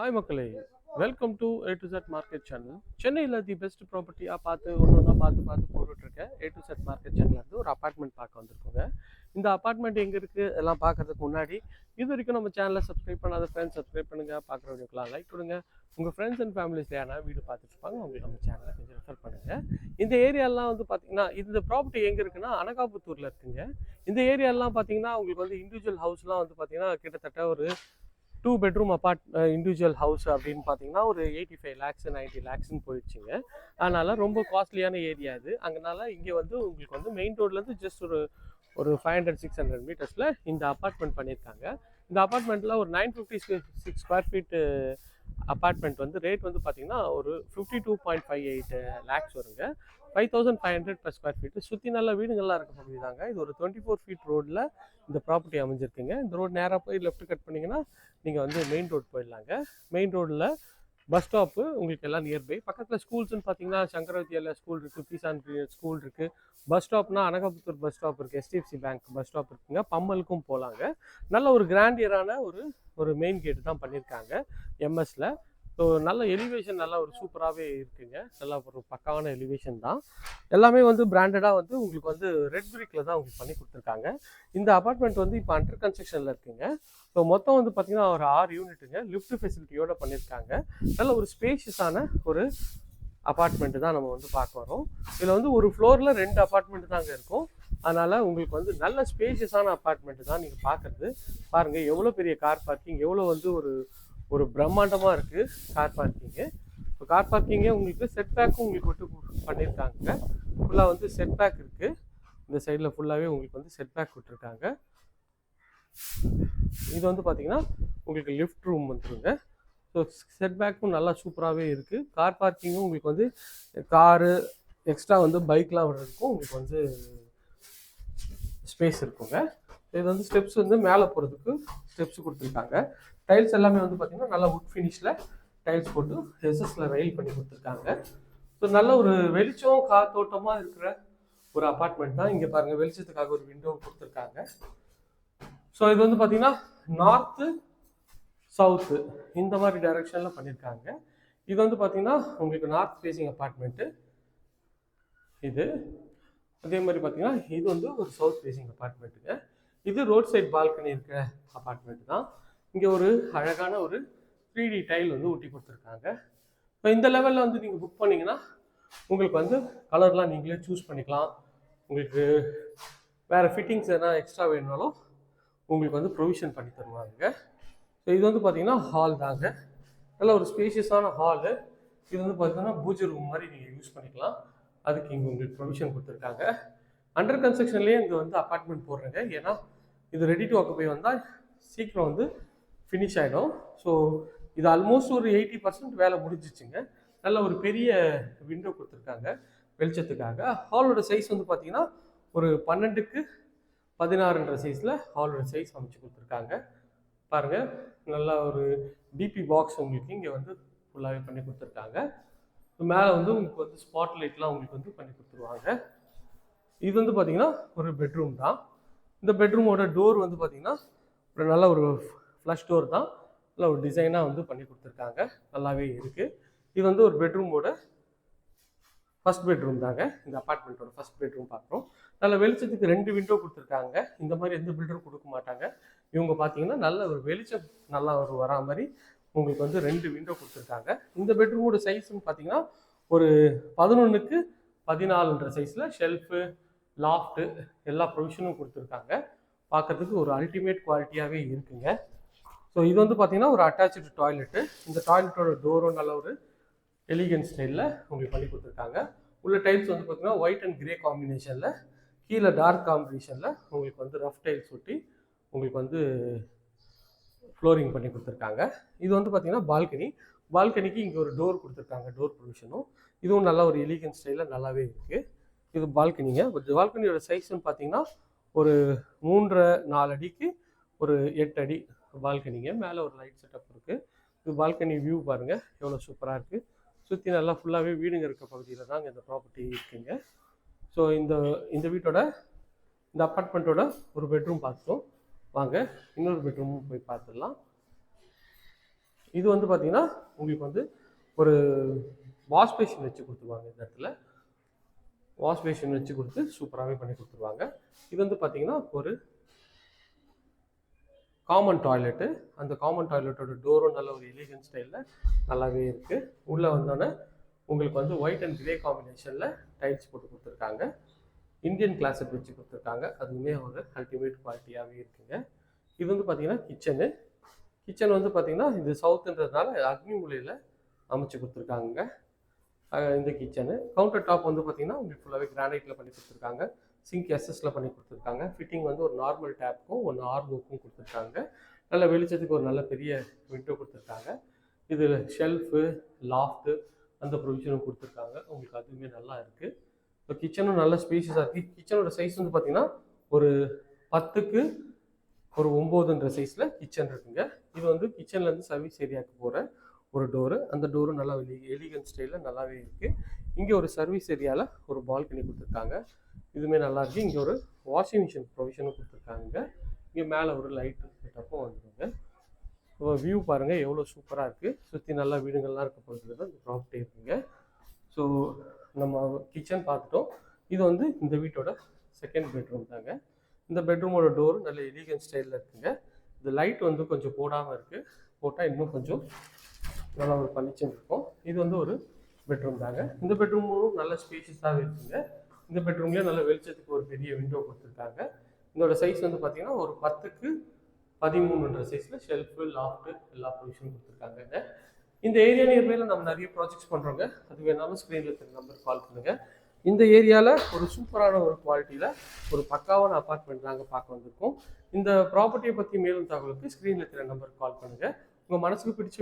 Hi மக்களே. Welcome to A to Z market channel சென்னையில் the best ப்ராப்பர்ட்டியாக பார்த்து ஒன்று ஒன்றா பார்த்து பார்த்து போட்டுட்ருக்கேன் ஏ டு செட் மார்க்கெட் சேனல்லேருந்து ஒரு அப்பார்ட்மெண்ட் பார்க்க வந்திருக்கோங்க. இந்த அப்பார்ட்மெண்ட் எங்கே இருக்குது எல்லாம் பார்க்கறதுக்கு முன்னாடி இது வரைக்கும் நம்ம சேனலை சப்ஸ்கிரைப் பண்ணாத ஃப்ரெண்ட்ஸ் சப்ஸ்கிரைப் பண்ணுங்கள் பார்க்குற வீடியோக்கெலாம் லைக் கொடுங்க உங்கள் ஃப்ரெண்ட்ஸ் அண்ட் ஃபேமிலிஸ் யாரா வீடு பார்த்துட்ருப்பாங்க உங்களுக்கு நம்ம சேனலை கொஞ்சம் ரெஃபர் பண்ணுங்கள் இந்த ஏரியாலாம் வந்து பார்த்தீங்கன்னா இந்த ப்ராப்பர்ட்டி எங்கே இருக்குன்னா அனகாபுத்தூரில் இருக்குங்க. இந்த ஏரியாலாம் பார்த்தீங்கன்னா உங்களுக்கு வந்து இண்டிவிஜுவல் ஹவுஸ்லாம் வந்து பார்த்தீங்கன்னா கிட்டத்தட்ட ஒரு two bedroom apart individual house அப்படின்னு பார்த்தீங்கன்னா ஒரு எயிட்டி ஃபைவ் லேக்ஸ் நைன்ட்டி லேக்ஸ்னு போயிடுச்சுங்க. அதனால் ரொம்ப காஸ்ட்லியான ஏரியா இது அங்கனால இங்கே வந்து உங்களுக்கு வந்து மெயின் ரோட்லேருந்து ஜஸ்ட் ஒரு ஒரு ஃபைவ் ஹண்ட்ரட் சிக்ஸ் ஹண்ட்ரட் மீட்டர்ஸில் இந்த அப்பார்ட்மெண்ட் பண்ணியிருக்காங்க. இந்த அப்பார்ட்மெண்ட்டில் ஒரு nine fifty six square feet apartment வந்து ரேட் வந்து பார்த்தீங்கன்னா ஒரு fifty two point five eight lakhs வருங்க. Five thousand five hundred per square feet சுற்றி நல்ல வீடுங்கள்லாம் இருக்க பகுதி தாங்க இது ஒரு டுவெண்ட்டி ஃபோர் ஃபீட் ரோட்டில் இந்த ப்ராப்பர்ட்டி அமைஞ்சிருக்குங்க. இந்த ரோடு நேராக போய் லெஃப்ட் கட் பண்ணிங்கன்னா நீங்கள் வந்து மெயின் ரோடு போயிடலாங்க. மெயின் ரோடில் பஸ் ஸ்டாப்பு உங்களுக்கு எல்லாம் நியர்பை பக்கத்தில் ஸ்கூல்ஸ்னு பார்த்தீங்கன்னா சங்கரவதியில் ஸ்கூல் இருக்குது பீசான் ஸ்கூல் இருக்குது பஸ் ஸ்டாப்னா அனகாபுத்தூர் பஸ் ஸ்டாப் இருக்குது எஸ்டிஎஃப்சி பேங்க் பஸ் ஸ்டாப் இருக்குங்க. பம்மலுக்கும் போகலாங்க நல்ல ஒரு கிராண்டியரான ஒரு ஒரு மெயின் கேட்டு தான் பண்ணியிருக்காங்க எம்எஸ்சில் ஸோ நல்ல எலிவேஷன் நல்லா ஒரு சூப்பராகவே இருக்குங்க. நல்லா ஒரு பக்காவான எலிவேஷன் தான். எல்லாமே வந்து பிராண்டடாக வந்து உங்களுக்கு வந்து ரெட் பிரிக்கில் தான் உங்களுக்கு பண்ணி கொடுத்துருக்காங்க. இந்த அபார்ட்மெண்ட் வந்து இப்போ அண்டர் கன்ஸ்ட்ரக்ஷனில் இருக்குங்க. ஸோ மொத்தம் வந்து பார்த்திங்கன்னா ஒரு ஆறு யூனிட்டுங்க லிஃப்ட் ஃபெசிலிட்டியோடு பண்ணியிருக்காங்க நல்ல ஒரு ஸ்பேஷியஸான ஒரு அப்பார்ட்மெண்ட்டு தான் நம்ம வந்து பார்க்க வரோம். இதில் வந்து ஒரு ஃப்ளோரில் ரெண்டு அப்பார்ட்மெண்ட் தாங்க இருக்கும். அதனால் உங்களுக்கு வந்து நல்ல ஸ்பேஷியஸான அப்பார்ட்மெண்ட்டு தான் நீங்கள் பார்க்குறது. பாருங்கள் எவ்வளோ பெரிய கார் பார்க்கிங் எவ்வளோ வந்து ஒரு ஒரு பிரம்மாண்டமாக இருக்குது கார் பார்க்கிங்கு இப்போ கார் பார்க்கிங்கே உங்களுக்கு செட் பேக்கும் உங்களுக்கு விட்டு பண்ணியிருக்காங்க ஃபுல்லாக வந்து செட் பேக் இருக்குது இந்த சைடில் ஃபுல்லாகவே உங்களுக்கு வந்து செட் பேக் விட்டுருக்காங்க. இது வந்து பார்த்தீங்கன்னா உங்களுக்கு லிஃப்ட் ரூம் வந்துருங்க. ஸோ செட் பேக்கும் நல்லா சூப்பராகவே இருக்குது கார் பார்க்கிங்கும் உங்களுக்கு வந்து காரு எக்ஸ்ட்ரா வந்து பைக்லாம் விடுறதுக்கும் உங்களுக்கு வந்து ஸ்பேஸ் இருக்குங்க. இது வந்து ஸ்டெப்ஸ் வந்து மேலே போகிறதுக்கு ஸ்டெப்ஸ் கொடுத்துருக்காங்க. டைல்ஸ் எல்லாமே வந்து பார்த்தீங்கன்னா நல்லா உட் ஃபினிஷில் டைல்ஸ் போட்டு எஸ்எஸ்ல ரயில் பண்ணி கொடுத்துருக்காங்க. ஸோ நல்ல ஒரு வெளிச்சம் காத்தோட்டமாக இருக்கிற ஒரு அப்பார்ட்மெண்ட் தான் இங்கே பாருங்கள் வெளிச்சத்துக்காக ஒரு விண்டோ கொடுத்துருக்காங்க. ஸோ இது வந்து பார்த்தீங்கன்னா நார்த்து சவுத்து இந்த மாதிரி டைரக்ஷனில் பண்ணியிருக்காங்க இது வந்து பார்த்தீங்கன்னா உங்களுக்கு நார்த் ஃபேஸிங் அப்பார்ட்மெண்ட்டு இது. அதே மாதிரி பார்த்தீங்கன்னா இது வந்து ஒரு சவுத் ஃபேஸிங் அப்பார்ட்மெண்ட்டுங்க இது ரோட் சைட் பால்கனி இருக்கிற அப்பார்ட்மெண்ட் தான். இங்கே ஒரு அழகான ஒரு த்ரீ டி டைல் வந்து ஊட்டி கொடுத்துருக்காங்க. இப்போ இந்த லெவலில் வந்து நீங்கள் புக் பண்ணீங்கன்னா உங்களுக்கு வந்து கலர்லாம் நீங்களே சூஸ் பண்ணிக்கலாம். உங்களுக்கு வேறு ஃபிட்டிங்ஸ் எதனா எக்ஸ்ட்ரா வேணுனாலும் உங்களுக்கு வந்து ப்ரொவிஷன் பண்ணி தருவாங்க. ஸோ இது வந்து பார்த்தீங்கன்னா ஹால் தாங்க. நல்ல ஒரு ஸ்பேஷியஸான ஹாலு இது வந்து பார்த்தீங்கன்னா பூஜை ரூம் மாதிரி நீங்கள் யூஸ் பண்ணிக்கலாம். அதுக்கு இங்கே உங்களுக்கு ப்ரொவிஷன் கொடுத்துருக்காங்க. அண்டர் கன்ஸ்ட்ரக்ஷன்லேயே இங்கே வந்து அப்பார்ட்மெண்ட் போடுறேங்க. ஏன்னா இது ரெடி டு ஆக்குப்பை வந்தால் சீக்கிரம் வந்து ஃபினிஷ் ஆகிடும் ஸோ இது ஆல்மோஸ்ட் ஒரு எயிட்டி பர்சன்ட் வேலை முடிஞ்சிச்சுங்க. நல்ல ஒரு பெரிய விண்டோ கொடுத்துருக்காங்க வெளிச்சத்துக்காக. ஹாலோட சைஸ் வந்து பார்த்தீங்கன்னா ஒரு பன்னெண்டுக்கு பதினாறுன்ற சைஸில் ஹாலோட சைஸ் அமைச்சு கொடுத்துருக்காங்க. பாருங்கள் நல்லா ஒரு பிபி பாக்ஸ் உங்களுக்கு இங்கே வந்து ஃபுல்லாகவே பண்ணி கொடுத்துருக்காங்க. மேலே வந்து உங்களுக்கு வந்து ஸ்பாட் லைட்லாம் உங்களுக்கு வந்து பண்ணி கொடுத்துருவாங்க. இது வந்து பார்த்தீங்கன்னா ஒரு பெட்ரூம் தான். இந்த பெட்ரூமோட டோர் வந்து பார்த்தீங்கன்னா ஒரு நல்ல ஒரு ஃப்ளஷ் டோர் தான். நல்ல ஒரு டிசைனாக வந்து பண்ணி கொடுத்துருக்காங்க. நல்லாவே இருக்குது இது வந்து ஒரு பெட்ரூமோட ஃபர்ஸ்ட் பெட்ரூம் தாங்க. இந்த அப்பார்ட்மெண்ட்டோட ஃபர்ஸ்ட் பெட்ரூம் பார்க்குறோம். நல்ல வெளிச்சத்துக்கு ரெண்டு விண்டோ கொடுத்துருக்காங்க. இந்த மாதிரி எந்த பில்டரும் கொடுக்க மாட்டாங்க. இவங்க பார்த்தீங்கன்னா நல்ல ஒரு வெளிச்சம் நல்லா ஒரு வரா மாதிரி உங்களுக்கு வந்து ரெண்டு விண்டோ கொடுத்துருக்காங்க. இந்த பெட்ரூமோட சைஸ்ன்னு பார்த்தீங்கன்னா ஒரு பதினொன்றுக்கு பதினாலுன்ற சைஸில் ஷெல்ஃபு லாஃப்ட்டு எல்லா ப்ரொவிஷனும் கொடுத்துருக்காங்க. பார்க்கறதுக்கு ஒரு அல்டிமேட் குவாலிட்டியாகவே இருக்குங்க. ஸோ இது வந்து பார்த்தீங்கன்னா ஒரு அட்டாச்சு டாய்லெட்டு இந்த டாய்லெட்டோட டோரும் நல்ல ஒரு எலிகன் ஸ்டைலில் உங்களுக்கு பண்ணி கொடுத்துருக்காங்க. உள்ள டைல்ஸ் வந்து பார்த்தீங்கன்னா ஒயிட் அண்ட் கிரே காம்பினேஷனில் கீழே டார்க் காம்பினேஷனில் உங்களுக்கு வந்து ரஃப் டைல்ஸ் ஒட்டி உங்களுக்கு வந்து ஃப்ளோரிங் பண்ணி கொடுத்துருக்காங்க. இது வந்து பார்த்தீங்கன்னா பால்கனி பால்கனிக்கு இங்கே ஒரு டோர் கொடுத்துருக்காங்க டோர் ப்ரொவிஷனும் இதுவும் நல்லா ஒரு எலிகன் ஸ்டைலில் நல்லாவே இருக்குது இது பால்கனிங்க. பட் பால்கனியோட சைஸ்ன்னு பார்த்தீங்கன்னா ஒரு மூன்றரை நாலு அடிக்கு ஒரு எட்டு அடி பால்கனிங்க. மேலே ஒரு லைட் செட்டப் இருக்குது இது பால்கனி வியூ பாருங்கள் எவ்வளோ சூப்பராக இருக்குது சுற்றி நல்லா ஃபுல்லாகவே வீடுங்க இருக்க பகுதியில் தாங்க இந்த ப்ராப்பர்ட்டி இருக்குங்க. ஸோ இந்த இந்த வீட்டோட இந்த அப்பார்ட்மெண்ட்டோட ஒரு பெட்ரூம் பார்த்தோம் வாங்க இன்னொரு பெட்ரூம் போய் பார்த்துடலாம் இது வந்து பார்த்திங்கன்னா உங்களுக்கு வந்து ஒரு வாஷ் பேஷின் வச்சு கொடுத்துருவாங்க இந்த இடத்துல. வாஷ் பேஷன் வச்சு கொடுத்து சூப்பராகவே பண்ணி கொடுத்துருவாங்க. இது வந்து பார்த்தீங்கன்னா ஒரு காமன் டாய்லெட்டு அந்த காமன் டாய்லெட்டோட டோரும் நல்ல ஒரு எலிகன் ஸ்டைலில் நல்லாவே இருக்குது உள்ளே வந்தோடனே உங்களுக்கு வந்து ஒயிட் அண்ட் கிரே காம்பினேஷனில் டைல்ஸ் போட்டு கொடுத்துருக்காங்க. இந்தியன் கிளாஸட் வச்சு கொடுத்துருக்காங்க. அதுவுமே ஒரு அல்டிமேட் குவாலிட்டியாகவே இருக்குங்க. இது வந்து பார்த்தீங்கன்னா கிச்சனு கிச்சன் வந்து பார்த்தீங்கன்னா இது சவுத்துன்றதுனால அக்னி மூலையில் அமைச்சு கொடுத்துருக்காங்க இந்த கிச்சனு கவுண்டர் டாப் வந்து பார்த்தீங்கன்னா உங்களுக்கு ஃபுல்லாகவே கிரானைட்டில் பண்ணி கொடுத்துருக்காங்க. சிங்க் எஸ்எஸில் பண்ணி கொடுத்துருக்காங்க. ஃபிட்டிங் வந்து ஒரு நார்மல் டேப்புக்கும் ஒன்று ஆர்வோக்கும் கொடுத்துருக்காங்க. நல்ல வெளிச்சத்துக்கு ஒரு நல்ல பெரிய விண்டோ கொடுத்துருக்காங்க. இதில் ஷெல்ஃபு லாஃப்ட்டு அந்த ப்ரொவிஷனும் கொடுத்துருக்காங்க. உங்களுக்கு அதுவுமே நல்லா இருக்குது இப்போ கிச்சனும் நல்ல ஸ்பேஷியஸாக இருக்குது கிச்சனோட சைஸ் வந்து பார்த்திங்கன்னா ஒரு பத்துக்கு ஒரு ஒம்போதுன்ற சைஸில் கிச்சன் இருக்குங்க. இது வந்து கிச்சன்லேருந்து சர்வீஸ் ஏரியாவுக்கு போகிற ஒரு டோரு அந்த டோரும் நல்லா எலிகன் ஸ்டைலில் நல்லாவே இருக்குது இங்கே ஒரு சர்வீஸ் ஏரியாவில் ஒரு பால்கனி கொடுத்துருக்காங்க. இதுவுமே நல்லாயிருக்கு இங்கே ஒரு வாஷிங் மிஷின் ப்ரொவிஷனும் கொடுத்துருக்காங்க. இங்கே மேலே ஒரு லைட் செட்டப்பும் வந்துடுங்க இப்போ வியூ பாருங்கள் எவ்வளோ சூப்பராக இருக்குது சுற்றி நல்லா வீடுங்கள்லாம் இருக்க பொறுத்து தான் இந்த ப்ராப்பர்ட்டி இருக்குங்க ஸோ நம்ம கிச்சன் பார்த்துட்டோம். இது வந்து இந்த வீட்டோட செகண்ட் பெட்ரூம் தாங்க. இந்த பெட்ரூமோட டோர் நல்ல எலிகன் ஸ்டைலில் இருக்குங்க. இந்த லைட் வந்து கொஞ்சம் போடாமல் இருக்குது போட்டால் இன்னும் கொஞ்சம் நல்லா ஒரு பளிச்சுன்னு இருக்கும். இது வந்து ஒரு பெட்ரூம் தாங்க. இந்த பெட்ரூமும் நல்ல ஸ்பேஷியஸாகவே இருக்குங்க. இந்த பெட்ரூம்லேயே நல்ல வெளிச்சத்துக்கு ஒரு பெரிய விண்டோ கொடுத்துருக்காங்க. இதோட சைஸ் வந்து பார்த்தீங்கன்னா ஒரு பத்துக்கு பதிமூணுன்ற சைஸில் ஷெல்ஃபு லாஃப்ட்டு எல்லா ப்ரொவிஷனும் கொடுத்துருக்காங்க இந்த ஏரியா நியர்பையில் நம்ம நிறைய ப்ராஜெக்ட்ஸ் பண்ணுறோங்க அது வேணாலும் ஸ்க்ரீனில் இருக்கிற நம்பர் கால் பண்ணுங்கள் இந்த ஏரியாவில் ஒரு சூப்பரான ஒரு குவாலிட்டியில் ஒரு பக்காவான அப்பார்ட்மெண்ட் நாங்கள் பார்க்க வந்திருக்கோம். இந்த ப்ராப்பர்ட்டியை பற்றி மேலும் தகவலுக்கு ஸ்க்ரீனில் இருக்கிற நம்பருக்கு கால் பண்ணுங்கள் உங்கள் மனசுக்கு பிடிச்ச